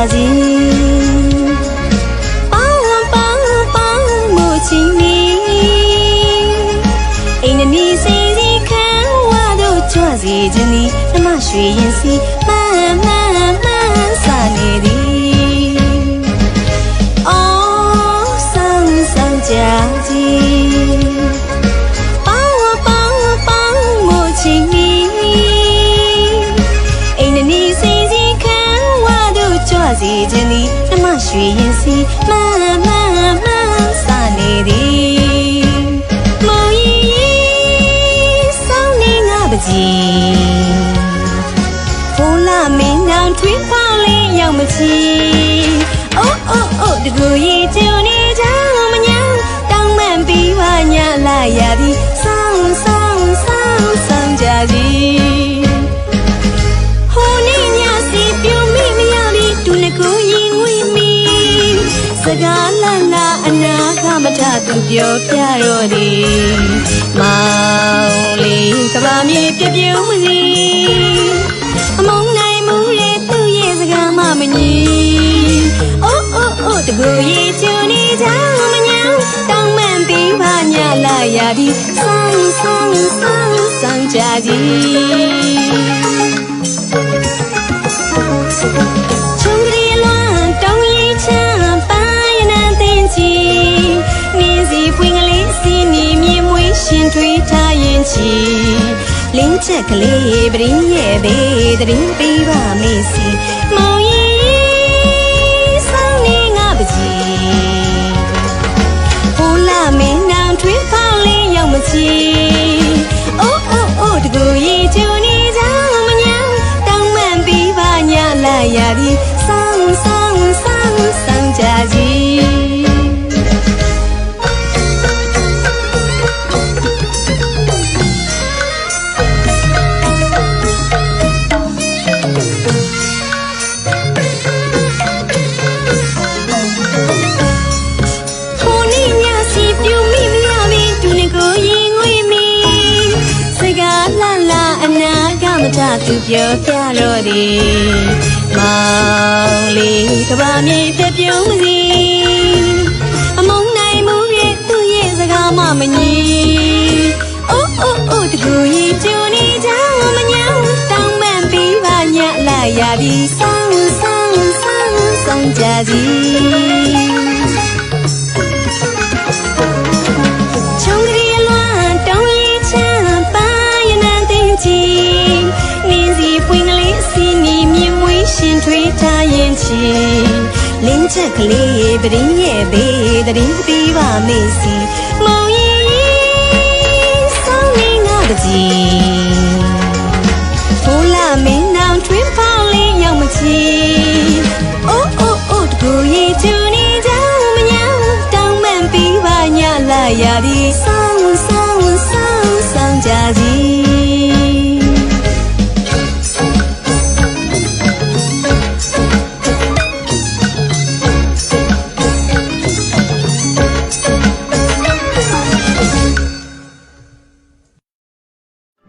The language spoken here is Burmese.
ကြစီပေါင်းပေါင်းပေါင်းမှုချင်းမီအိမ်နနီစိစီခံဝါတို့ကြွစီခြင်းသည်ဓမ္မရွှေရင်စီမှန်မှန်မှန်စနေသည်အော်ဆန်းဆန်းကြစီ စီခြင်းသည်ဓမ္မရွှေရင်စီမှန်မှန်မှန်စနေသည်မောင်ကြီးစောင်းနေငါပကြီးဖိုးလာမင်းနောင်ထွေးဖောင်းလေးရောက်မချီအိုးအိုးအိုးတကူရီ ကားလန်းနာအနာကမထသူပြောပြတော့သည်မောင်လေးကဘာမြေပြပြုံမစီအမုန်းနိုင်မှုရဲ့သူ့ရဲ့စကားမှမညီအိုးအိုးအိုးတကူရီချူနေကြမညာတောင်းမှန်ပြီးပါညာလာရသည်ဆောင်းဆောင်းဆောင်းဆောင်းကြစီ ထွေးထားရင်ချီလင်းချက်ကလေးပရင်းရဲ့ဘေးတရင်ပေးပါမေးစီမောင်ရင်ဆောင်းနေငါပကြီးဟိုလာမင်းနောင်ထွေးဖောင်းလေးရောက်မချီအိုးအိုးအိုးတကူရီချူနေကြမညာတောင်းမှန်ပြီးပါညာလာရသည်ဆောင်းဆောင်းဆောင်းဆောင်းကြစီ ကမထသူပြောပြတော့သည်မောင်လေးကဘာမြေပြပြုံးမစီအမုန်းနိုင်မှုရဲ့သူ့ရဲ့စကားမှမညီအိုးအိုးအိုးတကူရင်ကျူနေကြမညာတောင်းမှန်ပြီးပါညလာရသည်ဆောင်းဆောင်းဆောင်းဆောင်းကြစီ ရှင်ထွေးထားရင်ချီလင်းချက်ကလေးပရင်းရဲ့ဘေးတရင်ပြီးပါမေးစီမောင်ရင်ဆောင်းနေငါတကြီးဖိုးလာမင်းနောင်ထွေးဖောင်းလေးရောက်မချီအိုးအိုးအိုးတကူရီချူနေကြမညာတောင်းမှန်ပြီးပါညလာရသည်ဆော